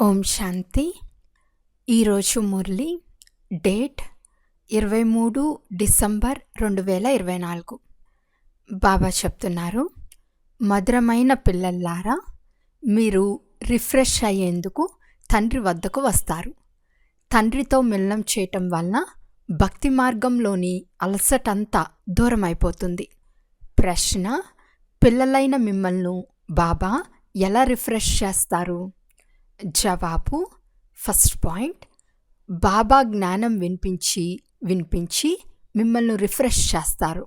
ఓం శాంతి. ఈరోజు మురళి డేట్ ఇరవై మూడు డిసెంబర్ రెండు వేల ఇరవై నాలుగు. బాబా చెప్తున్నారు మధురమైన పిల్లల్లారా మీరు రిఫ్రెష్ అయ్యేందుకు తండ్రి వద్దకు వస్తారు. తండ్రితో మిలనం చేయటం వలన భక్తి మార్గంలోని అలసటంతా దూరం అయిపోతుంది ప్రశ్న పిల్లలైన మిమ్మల్ని బాబా ఎలా రిఫ్రెష్ చేస్తారు? జవాబు ఫస్ట్ పాయింట్ బాబా జ్ఞానం వినిపించి వినిపించి మిమ్మల్ని రిఫ్రెష్ చేస్తారు.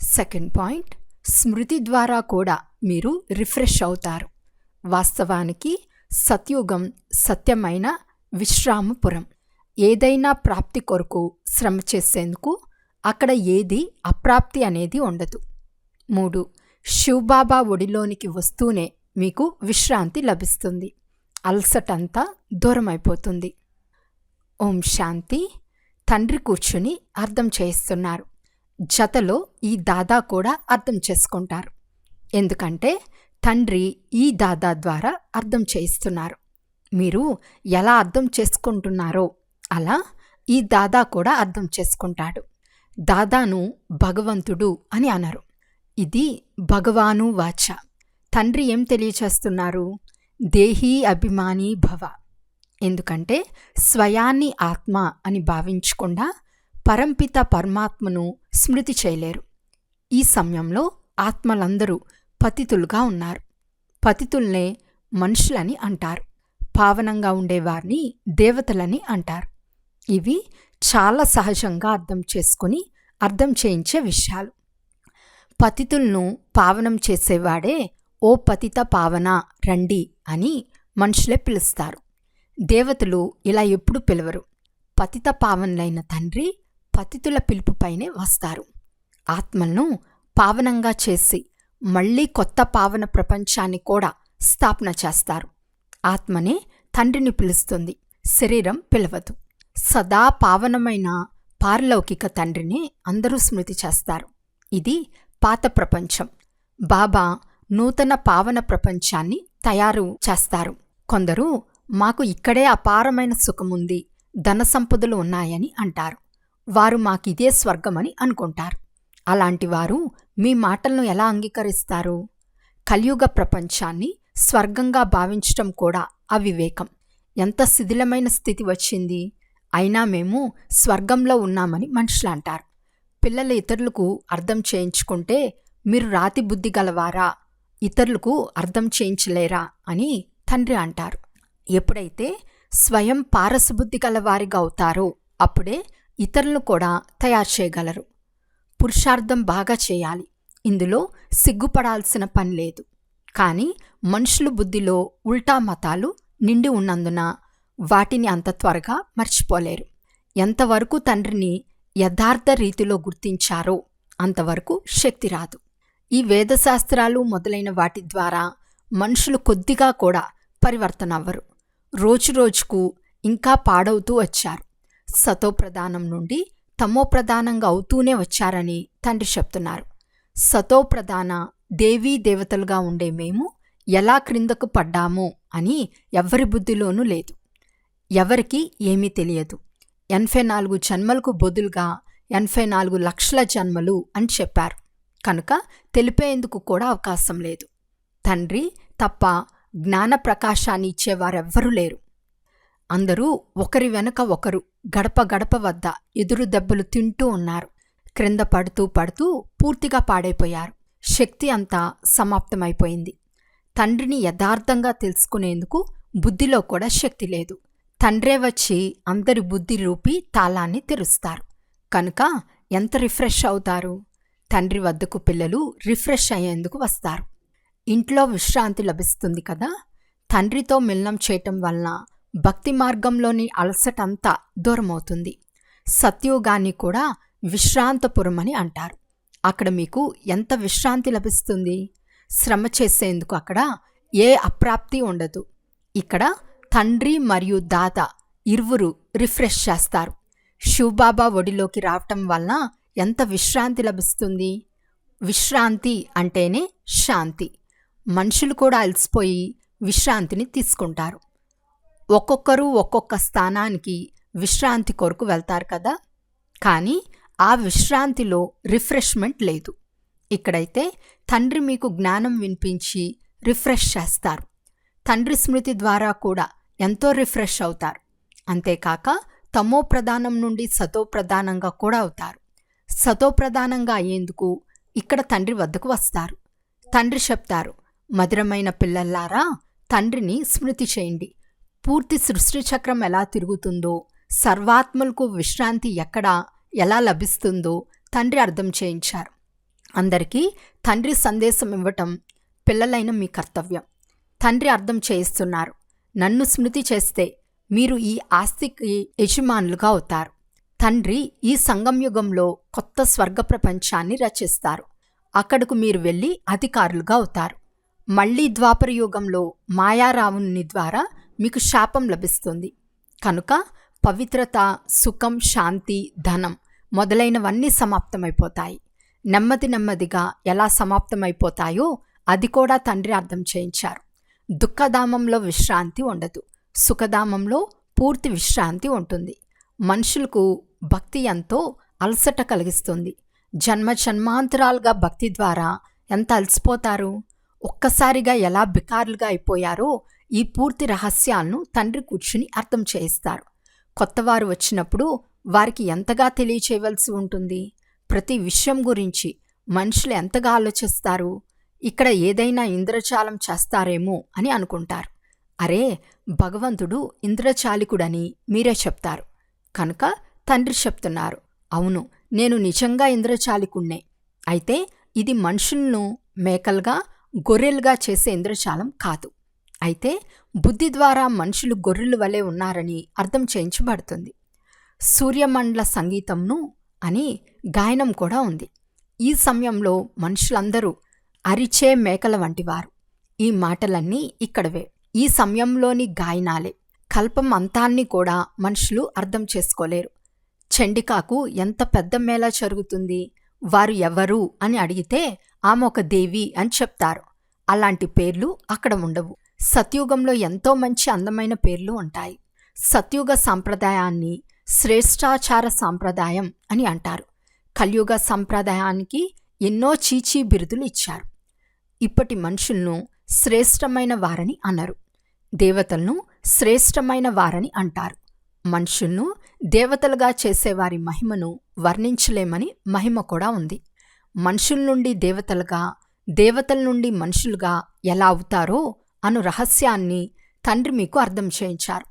సెకండ్ పాయింట్ స్మృతి ద్వారా కూడా మీరు రిఫ్రెష్ అవుతారు. వాస్తవానికి సత్యుగం సత్యమైన విశ్రామపురం. ఏదైనా ప్రాప్తి కొరకు శ్రమ చేసేందుకు అక్కడ ఏది అప్రాప్తి అనేది ఉండదు. మూడు శివబాబా ఒడిలోనికి వస్తూనే మీకు విశ్రాంతి లభిస్తుంది. అలసటంతా దూరం అయిపోతుంది ఓం శాంతి. తండ్రి కూర్చుని అర్థం చేయిస్తున్నారు. జతలో ఈ దాదా కూడా అర్థం చేసుకుంటారు. ఎందుకంటే తండ్రి ఈ దాదా ద్వారా అర్థం చేయిస్తున్నారు. మీరు ఎలా అర్థం చేసుకుంటున్నారో అలా ఈ దాదా కూడా అర్థం చేసుకుంటాడు. దాదాను భగవంతుడు అని అనరు. ఇది భగవాను వాచ. తండ్రి ఏం తెలియచేస్తున్నారు? దేహీ అభిమాని భవ. ఎందుకంటే స్వయాన్ని ఆత్మ అని భావించకుండా పరంపిత పరమాత్మను స్మృతి చేయలేరు. ఈ సమయంలో ఆత్మలందరూ పతితులుగా ఉన్నారు. పతితుల్నే మనుషులని అంటారు. పావనంగా ఉండేవారిని దేవతలని అంటారు. ఇవి చాలా సహజంగా అర్థం చేసుకుని అర్థం చేయించే విషయాలు. పతితులను పావనం చేసేవాడే ఓ పతిత పావన రండి అని మనుషులే పిలుస్తారు. దేవతలు ఇలా ఎప్పుడు పిలవరు. పతిత పావనులైన తండ్రి పతితుల పిలుపుపైనే వస్తారు. ఆత్మలను పావనంగా చేసి మళ్ళీ కొత్త పావన ప్రపంచాన్ని కూడా స్థాపన చేస్తారు. ఆత్మనే తండ్రిని పిలుస్తుంది. శరీరం పిలవదు. సదా పావనమైన పారలౌకిక తండ్రిని అందరూ స్మృతి చేస్తారు. ఇది పాత ప్రపంచం. బాబా నూతన పావన ప్రపంచాన్ని తయారు చేస్తారు. కొందరు మాకు ఇక్కడే అపారమైన సుఖముంది ధన సంపదలు ఉన్నాయని అంటారు. వారు మాకిదే స్వర్గమని అనుకుంటారు. అలాంటి వారు మీ మాటలను ఎలా అంగీకరిస్తారు? కలియుగ ప్రపంచాన్ని స్వర్గంగా భావించటం కూడా అవివేకం. ఎంత శిథిలమైన స్థితి వచ్చింది. అయినా మేము స్వర్గంలో ఉన్నామని మనుషులు అంటారు. పిల్లలు ఇతరులకు అర్థం చేయించుకుంటే మీరు రాతి బుద్ధి గలవారా? ఇతరులకు అర్థం చేయించలేరా అని తండ్రి అంటారు. ఎప్పుడైతే స్వయం పారసబుద్ధి గలవారిగా అవుతారో అప్పుడే ఇతరులను కూడా తయారు చేయగలరు. పురుషార్థం బాగా చేయాలి. ఇందులో సిగ్గుపడాల్సిన పని లేదు. కానీ మనుషుల బుద్ధిలో ఉల్టా మతాలు నిండి ఉన్నందున వాటిని అంత త్వరగా మర్చిపోలేరు. ఎంతవరకు తండ్రిని యథార్థ రీతిలో గుర్తించారో అంతవరకు శక్తి రాదు. ఈ వేదశాస్త్రాలు మొదలైన వాటి ద్వారా మనుషులు కొద్దిగా కూడా పరివర్తన అవ్వరు రోజు రోజుకు ఇంకా పాడవుతూ వచ్చారు. సతోప్రధానం నుండి తమోప్రధానంగా అవుతూనే వచ్చారని తండ్రి చెప్తున్నారు. సతోప్రధాన దేవీ దేవతలుగా ఉండే మేము ఎలా క్రిందకు పడ్డామో అని ఎవ్వరి బుద్ధిలోనూ లేదు. ఎవరికి ఏమీ తెలియదు. ఎనభై నాలుగు జన్మలకు బదులుగా ఎనభై నాలుగు లక్షల జన్మలు అని చెప్పారు. కనుక తెలిపేందుకు కూడా అవకాశం లేదు. తండ్రి తప్ప జ్ఞాన ప్రకాశాన్ని ఇచ్చేవారెవ్వరూ లేరు. అందరూ ఒకరి వెనక ఒకరు గడప గడప వద్ద ఎదురు దెబ్బలు తింటూ ఉన్నారు. క్రింద పడుతూ పడుతూ పూర్తిగా పాడైపోయారు. శక్తి అంతా సమాప్తమైపోయింది. తండ్రిని యథార్థంగా తెలుసుకునేందుకు బుద్ధిలో కూడా శక్తి లేదు. తండ్రే వచ్చి అందరి బుద్ధి రూపి తాళాన్ని తెరుస్తారు. కనుక ఎంత రిఫ్రెష్ అవుతారు? తండ్రి వద్దకు పిల్లలు రిఫ్రెష్ అయ్యేందుకు వస్తారు. ఇంట్లో విశ్రాంతి లభిస్తుంది కదా? తండ్రితో మిలనం చేయటం వలన భక్తి మార్గంలోని అలసటంతా దూరమవుతుంది. సత్యోగాన్ని కూడా విశ్రాంతపురం అని అంటారు. అక్కడ మీకు ఎంత విశ్రాంతి లభిస్తుంది? శ్రమ చేసేందుకు అక్కడ ఏ అప్రాప్తి ఉండదు. ఇక్కడ తండ్రి మరియు దాత ఇరువురు రిఫ్రెష్ చేస్తారు. శివబాబా ఒడిలోకి రావటం వలన ఎంత విశ్రాంతి లభిస్తుంది? విశ్రాంతి అంటేనే శాంతి. మనుషులు కూడా అలసిపోయి విశ్రాంతిని తీసుకుంటారు. ఒక్కొక్కరు ఒక్కొక్క స్థానానికి విశ్రాంతి కొరకు వెళ్తారు కదా? కానీ ఆ విశ్రాంతిలో రిఫ్రెష్మెంట్ లేదు. ఇక్కడైతే తండ్రి మీకు జ్ఞానం వినిపించి రిఫ్రెష్ చేస్తారు. తండ్రి స్మృతి ద్వారా కూడా ఎంతో రిఫ్రెష్ అవుతారు. అంతేకాక తమో ప్రధానం నుండి సతో ప్రధానంగా కూడా అవుతారు. సతోప్రధానంగా అయ్యేందుకు ఇక్కడ తండ్రి వద్దకు వస్తారు. తండ్రి చెప్తారు మధురమైన పిల్లల్లారా తండ్రిని స్మృతి చేయండి. పూర్తి సృష్టి చక్రం ఎలా తిరుగుతుందో సర్వాత్మలకు విశ్రాంతి ఎక్కడ ఎలా లభిస్తుందో తండ్రి అర్థం చేయించారు. అందరికీ తండ్రి సందేశం ఇవ్వటం పిల్లలైన మీ కర్తవ్యం. తండ్రి అర్థం చేయిస్తున్నారు. నన్ను స్మృతి చేస్తే మీరు ఈ ఆస్తికి యజమానులుగా అవుతారు. తండ్రి ఈ సంగంయుగంలో కొత్త స్వర్గ ప్రపంచాన్ని రచిస్తారు. అక్కడకు మీరు వెళ్ళి అధికారులుగా అవుతారు. మళ్ళీ ద్వాపర యుగంలో మాయారావుని ద్వారా మీకు శాపం లభిస్తుంది. కనుక పవిత్రత సుఖం శాంతి ధనం మొదలైనవన్నీ సమాప్తమైపోతాయి. నెమ్మది నెమ్మదిగా ఎలా సమాప్తమైపోతాయో అది కూడా తండ్రి అర్థం చేయించారు. దుఃఖధామంలో విశ్రాంతి ఉండదు. సుఖధామంలో పూర్తి విశ్రాంతి ఉంటుంది. మనుషులకు భక్తి ఎంతో అలసట కలిగిస్తుంది. జన్మ జన్మాంతరాలుగా భక్తి ద్వారా ఎంత అలసిపోతారు? ఒక్కసారిగా ఎలా బికారులుగా అయిపోయారో ఈ పూర్తి రహస్యాలను తండ్రి కూర్చుని అర్థం చేయిస్తారు. కొత్తవారు వచ్చినప్పుడు వారికి ఎంతగా తెలియచేయవలసి ఉంటుంది? ప్రతి విషయం గురించి మనుషులు ఎంతగా ఆలోచిస్తారు? ఇక్కడ ఏదైనా ఇంద్రజాలం చేస్తారేమో అని అనుకుంటారు. అరే భగవంతుడు ఇంద్రచాలికుడని మీరే చెప్తారు. కనుక తండ్రి చెప్తున్నారు. అవును నేను నిజంగా ఇంద్రచాలికుణ్ణే అయితే ఇది మనుషులను మేకలుగా గొర్రెలుగా చేసే ఇంద్రజాలం కాదు. అయితే బుద్ధి ద్వారా మనుషులు గొర్రెలు వలె ఉన్నారని అర్థం చేయించబడుతుంది. సూర్యమండల సంగీతంను అని గాయనం కూడా ఉంది. ఈ సమయంలో మనుషులందరూ అరిచే మేకల వంటివారు. ఈ మాటలన్నీ ఇక్కడవే. ఈ సమయంలోని గాయనాలే. కల్పం అంతాన్ని కూడా మనుషులు అర్థం చేసుకోలేరు. చండికాకు ఎంత పెద్ద మేళ జరుగుతుంది? వారు ఎవరు? అని అడిగితే ఆమె ఒక దేవి అని చెప్తారు. అలాంటి పేర్లు అక్కడ ఉండవు. సత్యుగంలో ఎంతో మంచి అందమైన పేర్లు ఉంటాయి. సత్యుగ సాంప్రదాయాన్ని శ్రేష్టాచార సాంప్రదాయం అని అంటారు. కలియుగ సంప్రదాయానికి ఎన్నో చీచీ బిరుదులు ఇచ్చారు. ఇప్పటి మనుషులను శ్రేష్టమైన వారని అన్నారు దేవతలను శ్రేష్టమైన వారని అంటారు. మనుషులను దేవతలుగా చేసేవారి మహిమను వర్ణించలేమని మహిమ కూడా ఉంది. మనుషుల నుండి దేవతలుగా దేవతల నుండి మనుషులుగా ఎలా అవుతారో అను రహస్యాన్ని తండ్రి మీకు అర్థం చేయించారు.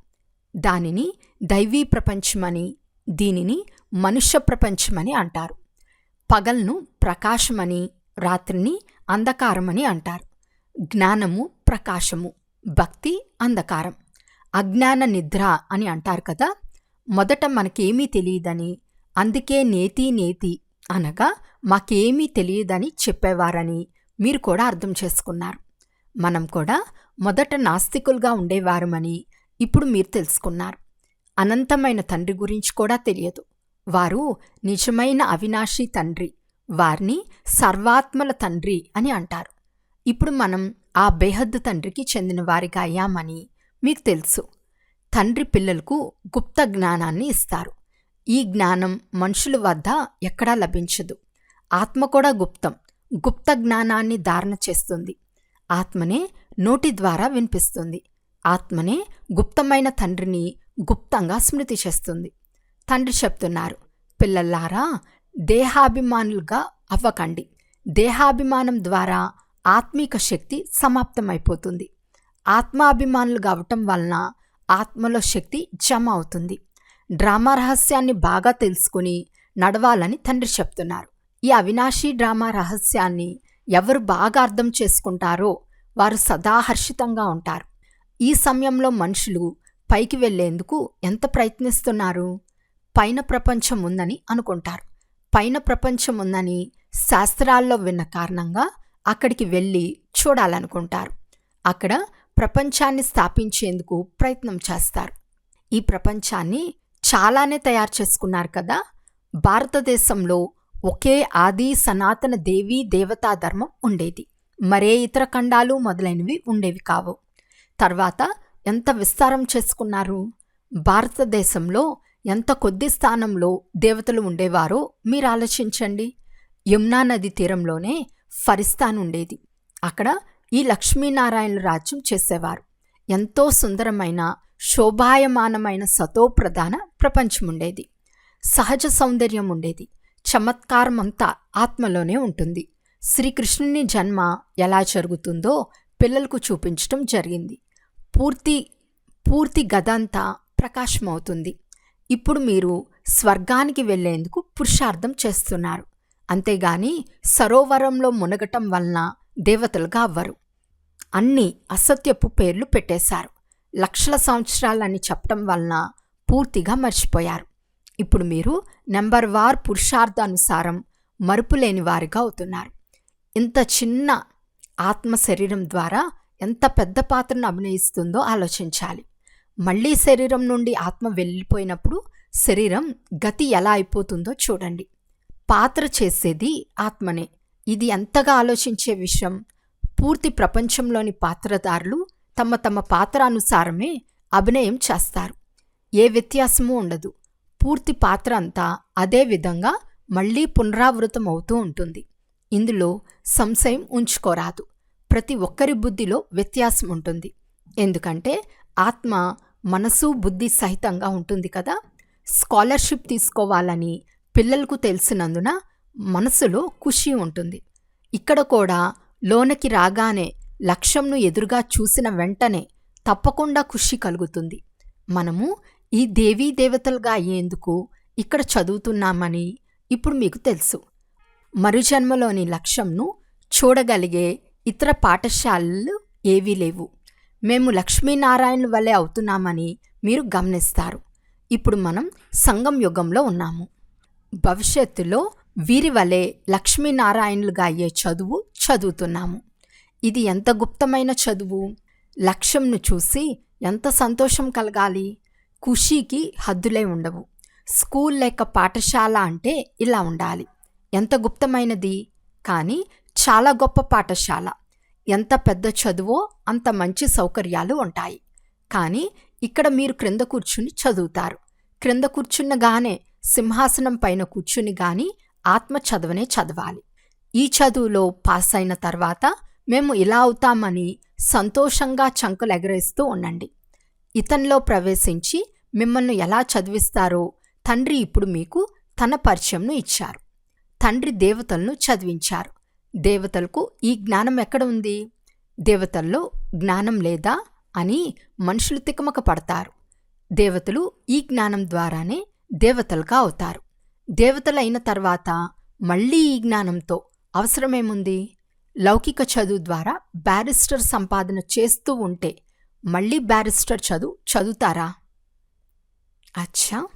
దానిని దైవీ ప్రపంచమని దీనిని మనుష్య ప్రపంచమని అంటారు. పగల్ను ప్రకాశమని రాత్రిని అంధకారమని అంటారు. జ్ఞానము ప్రకాశము భక్తి అంధకారం. అజ్ఞాన నిద్ర అని అంటారు కదా మొదట మనకేమీ తెలియదని అందుకే నేతి నేతి అనగా మాకేమీ తెలియదని చెప్పేవారని మీరు కూడా అర్థం చేసుకున్నారు. మనం కూడా మొదట నాస్తికులుగా ఉండేవారమని ఇప్పుడు మీరు తెలుసుకున్నారు. అనంతమైన తండ్రి గురించి కూడా తెలియదు. వారు నిజమైన అవినాశి తండ్రి వారిని సర్వాత్మల తండ్రి అని అంటారు. ఇప్పుడు మనం ఆ బేహద్దు తండ్రికి చెందిన వారిగా అయ్యామని మీకు తెలుసు. తండ్రి పిల్లలకు గుప్త జ్ఞానాన్ని ఇస్తారు. ఈ జ్ఞానం మనుషుల వద్ద ఎక్కడా లభించదు. ఆత్మ కూడా గుప్తం. గుప్త జ్ఞానాన్ని ధారణ చేస్తుంది. ఆత్మనే నోటి ద్వారా వినిపిస్తుంది. ఆత్మనే గుప్తమైన తండ్రిని గుప్తంగా స్మృతి చేస్తుంది. తండ్రి చెప్తున్నారు పిల్లల్లారా దేహాభిమానులుగా అవ్వకండి. దేహాభిమానం ద్వారా ఆత్మీక శక్తి సమాప్తమైపోతుంది. ఆత్మాభిమానులుగా అవటం వలన ఆత్మలో శక్తి జమ అవుతుంది. డ్రామా రహస్యాన్ని బాగా తెలుసుకుని నడవాలని తండ్రి చెప్తున్నారు. ఈ అవినాశీ డ్రామా రహస్యాన్ని ఎవరు బాగా అర్థం చేసుకుంటారో వారు సదా హర్షితంగా ఉంటారు. ఈ సమయంలో మనుషులు పైకి వెళ్ళేందుకు ఎంత ప్రయత్నిస్తున్నారు? పైన ప్రపంచం ఉందని అనుకుంటారు. పైన ప్రపంచం ఉందని శాస్త్రాల్లో విన్న కారణంగా అక్కడికి వెళ్ళి చూడాలనుకుంటారు. అక్కడ ప్రపంచాన్ని స్థాపించేందుకు ప్రయత్నం చేస్తారు. ఈ ప్రపంచాన్ని చాలానే తయారు చేసుకున్నారు కదా? భారతదేశంలో ఒకే ఆది సనాతన దేవీ దేవతా ధర్మం ఉండేది. మరే ఇతర ఖండాలు మొదలైనవి ఉండేవి కావు. తర్వాత ఎంత విస్తారం చేసుకున్నారు? భారతదేశంలో ఎంత కొద్ది స్థానంలో దేవతలు ఉండేవారో మీరు ఆలోచించండి. యమునా నది తీరంలోనే ఫరిస్తాన్ ఉండేది. అక్కడ ఈ లక్ష్మీనారాయణ రాజ్యం చేసేవారు. ఎంతో సుందరమైన శోభాయమానమైన సతోప్రధాన ప్రపంచం ఉండేది. సహజ సౌందర్యం ఉండేది. చమత్కారం అంతా ఆత్మలోనే ఉంటుంది. శ్రీకృష్ణుని జన్మ ఎలా జరుగుతుందో పిల్లలకు చూపించటం జరిగింది. పూర్తి పూర్తి గదంతా ప్రకాశమవుతుంది. ఇప్పుడు మీరు స్వర్గానికి వెళ్ళేందుకు పురుషార్థం చేస్తున్నారు. అంతేగాని సరోవరంలో మునగటం వలన దేవతలుగా అవ్వరు. అన్ని అసత్యపు పేర్లు పెట్టేశారు. లక్షల సంవత్సరాలని చెప్పటం వలన పూర్తిగా మర్చిపోయారు. ఇప్పుడు మీరు నెంబర్ వార్ పురుషార్థానుసారం మరుపులేని వారిగా అవుతున్నారు. ఇంత చిన్న ఆత్మ శరీరం ద్వారా ఎంత పెద్ద పాత్రను అభినయిస్తుందో ఆలోచించాలి. మళ్ళీ శరీరం నుండి ఆత్మ వెళ్ళిపోయినప్పుడు శరీరం గతి ఎలా అయిపోతుందో చూడండి. పాత్ర చేసేది ఆత్మనే. ఇది ఎంతగా ఆలోచించే విషయం? పూర్తి ప్రపంచంలోని పాత్రదారులు తమ తమ పాత్రానుసారమే అభినయం చేస్తారు. ఏ వ్యత్యాసమూ ఉండదు. పూర్తి పాత్ర అంతా అదే విధంగా మళ్ళీ పునరావృతం అవుతూ ఉంటుంది. ఇందులో సంశయం ఉంచుకోరాదు. ప్రతి ఒక్కరి బుద్ధిలో వ్యత్యాసం ఉంటుంది. ఎందుకంటే ఆత్మ మనసు బుద్ధి సహితంగా ఉంటుంది కదా. స్కాలర్షిప్ తీసుకోవాలని పిల్లలకు తెలిసినందున మనసులో ఖుషి ఉంటుంది. ఇక్కడ కూడా లోనకి రాగానే లక్ష్యంను ఎదురుగా చూసిన వెంటనే తప్పకుండా ఖుషి కలుగుతుంది. మనము ఈ దేవీ దేవతలుగా అయ్యేందుకు ఇక్కడ చదువుతున్నామని ఇప్పుడు మీకు తెలుసు. మరుజన్మలోని లక్ష్యంను చూడగలిగే ఇతర పాఠశాలలు ఏవీ లేవు. మేము లక్ష్మీనారాయణ వల్లే అవుతున్నామని మీరు గమనిస్తారు. ఇప్పుడు మనం సంగం యుగంలో ఉన్నాము. భవిష్యత్తులో వీరి వలె లక్ష్మీనారాయణులుగా అయ్యే చదువు చదువుతున్నాము. ఇది ఎంత గుప్తమైన చదువు? లక్ష్యంను చూసి ఎంత సంతోషం కలగాలి? ఖుషీకి హద్దులే ఉండవు. స్కూల్ లేక పాఠశాల అంటే ఇలా ఉండాలి. ఎంత గుప్తమైనది? కానీ చాలా గొప్ప పాఠశాల. ఎంత పెద్ద చదువో అంత మంచి సౌకర్యాలు ఉంటాయి. కానీ ఇక్కడ మీరు క్రింద కూర్చుని చదువుతారు. క్రింద కూర్చున్నగానే సింహాసనం పైన కూర్చుని కానీ ఆత్మ చదవనే చదవాలి. ఈ చదువులో పాస్ అయిన తర్వాత మేము ఇలా అవుతామని సంతోషంగా చంకులు ఎగరేస్తూ ఉండండి. ఇతనిలో ప్రవేశించి మిమ్మల్ని ఎలా చదివిస్తారో తండ్రి ఇప్పుడు మీకు తన పరిచయంను ఇచ్చారు. తండ్రి దేవతలను చదివించారు. దేవతలకు ఈ జ్ఞానం ఎక్కడ ఉంది? దేవతల్లో జ్ఞానం లేదా అని మనుషులు తికమక పడతారు. దేవతలు ఈ జ్ఞానం ద్వారానే దేవతలుగా అవుతారు. దేవతలైన తర్వాత మళ్ళీ ఈ జ్ఞానంతో అవసరమేముంది? లౌకిక చదువు ద్వారా బ్యారిస్టర్ సంపాదన చేస్తూ ఉంటే మళ్ళీ బ్యారిస్టర్ చదువు చదువుతారా? అచ్చా!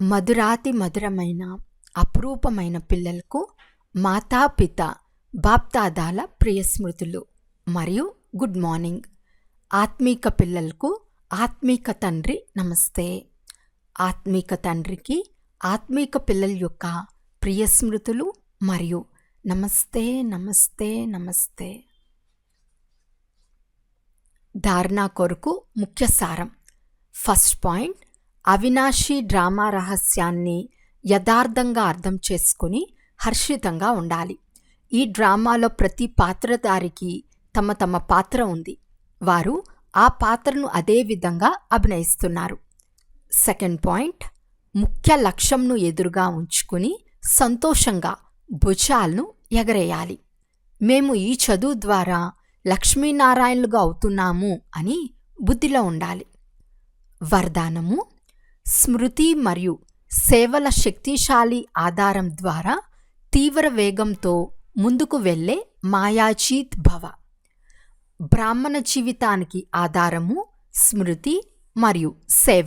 మధురాతి మధురమైన అపురూపమైన పిల్లలకు మాతాపిత బాప్తాదాల ప్రియ స్మృతులు మరియు గుడ్ మార్నింగ్. ఆత్మీక పిల్లలకు ఆత్మీక తండ్రి నమస్తే. ఆత్మీక తండ్రికి ఆత్మీక పిల్లల యొక్క ప్రియ స్మృతులు మరియు నమస్తే నమస్తే నమస్తే. ధారణ కొరకు ముఖ్య సారం. ఫస్ట్ పాయింట్ అవినాశి డ్రామా రహస్యాన్ని యథార్థంగా అర్థం చేసుకుని హర్షితంగా ఉండాలి. ఈ డ్రామాలో ప్రతి పాత్రధారికి తమ తమ పాత్ర ఉంది. వారు ఆ పాత్రను అదే విధంగా అభినయిస్తున్నారు. సెకండ్ పాయింట్ ముఖ్య లక్ష్యంను ఎదురుగా ఉంచుకుని సంతోషంగా భుజాలను ఎగరేయాలి. మేము ఈ చదువు ద్వారా లక్ష్మీనారాయణలుగా అవుతున్నాము అని బుద్ధిలో ఉండాలి. వరదానము స్మృతి మరియు సేవల శక్తిశాలి ఆధారం ద్వారా తీవ్ర వేగంతో ముందుకు వెళ్ళే మాయాచీత్ భవ. బ్రాహ్మణ జీవితానికి ఆధారము స్మృతి మరియు సేవ.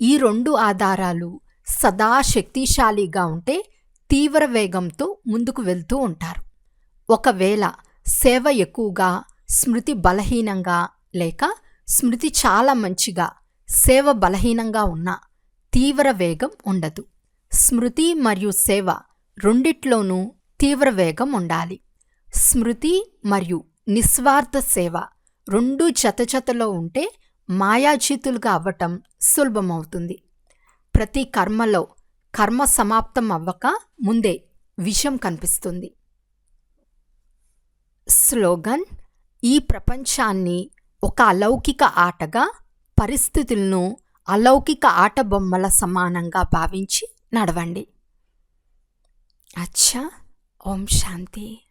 ఈ రెండు ఆధారాలు సదా శక్తిశాలిగా ఉంటే తీవ్ర వేగంతో ముందుకు వెళ్తూ ఉంటారు. ఒకవేళ సేవ ఎక్కువగా స్మృతి బలహీనంగా లేక స్మృతి చాలా మంచిగా సేవ బలహీనంగా ఉన్నా తీవ్ర వేగం ఉండదు. స్మృతి మరియు సేవ రెండిట్లోనూ తీవ్ర వేగం ఉండాలి. స్మృతి మరియు నిస్వార్థ సేవ రెండు జతజతలో ఉంటే మాయాజీతులుగా అవ్వటం సులభమవుతుంది. ప్రతి కర్మలో కర్మ సమాప్తం అవ్వక ముందే విషం కనిపిస్తుంది. స్లోగన్ ఈ ప్రపంచాన్ని ఒక అలౌకిక ఆటగా పరిస్థితులను అలౌకిక ఆట బొమ్మల సమానంగా భావించి నడవండి. అచ్చా ఓం శాంతి.